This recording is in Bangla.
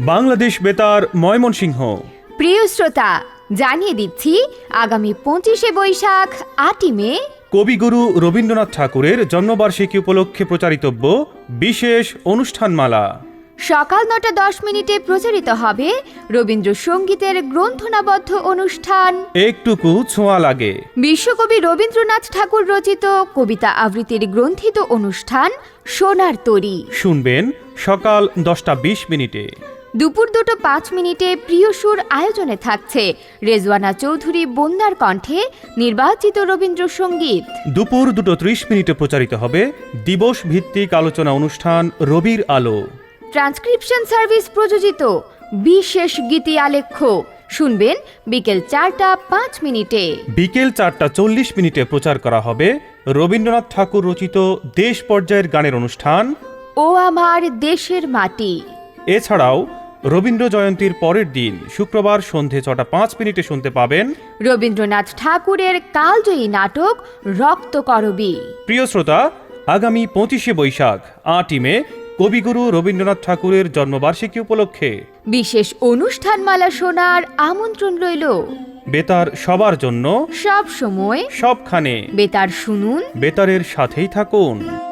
বাংলাদেশ বেতার ময়মনসিংহ। প্রিয় শ্রোতা জানিয়ে দিচ্ছি আগামী পঁচিশে বৈশাখ আটই মে। কবিগুরু রবীন্দ্রনাথ ঠাকুরের জন্মবার্ষিকী উপলক্ষে প্রচারিতব্য বিশেষ অনুষ্ঠানমালা। সকাল নটা দশ মিনিটে প্রচারিত হবে রবীন্দ্রসঙ্গীতের গ্রন্থনাবদ্ধ অনুষ্ঠান। একটুকু ছোঁয়া লাগে। বিশ্বকবি রবীন্দ্রনাথ ঠাকুর রচিত কবিতা আবৃত্তির গ্রন্থিত অনুষ্ঠান সোনার তরী। শুনবেন সকাল দশটা বিশ মিনিটে। দুপুর দুটো পাঁচ মিনিটে প্রিয় সুর আয়োজনে থাকছে রেজওয়ানা চৌধুরী বন্যার কণ্ঠে নির্বাচিত রবীন্দ্রসঙ্গীত। দুপুর দুটো ত্রিশ মিনিটে প্রচারিত হবে দিবস ভিত্তিক আলোচনা অনুষ্ঠান রবির আলো। ট্রান্সক্রিপশন সার্ভিস প্রযোজিত। বিশেষ গীতি আলেখ্য। শুনবেন বিকেল চারটা পাঁচ মিনিটে। বিকেল চারটা চল্লিশ মিনিটে প্রচার করা হবে রবীন্দ্রনাথ ঠাকুর রচিত দেশ পর্যায়ের গানের অনুষ্ঠান। ও আমার দেশের মাটি। এছাড়াও রবীন্দ্র জয়ন্তীর পরের দিন শুক্রবার সন্ধে ছটা পাঁচ মিনিটে শুনতে পাবেন রবীন্দ্রনাথ ঠাকুরের কালজয়ী নাটক রক্ত করবী। প্রিয় শ্রোতা আগামী পঁচিশে বৈশাখ আটই মে কবিগুরু রবীন্দ্রনাথ ঠাকুরের জন্মবার্ষিকী উপলক্ষে। বিশেষ অনুষ্ঠানমালা শোনার আমন্ত্রণ রইল। বেতার সবার জন্য। সব সময়। সবখানে। বেতার শুনুন। বেতারের সাথেই থাকুন।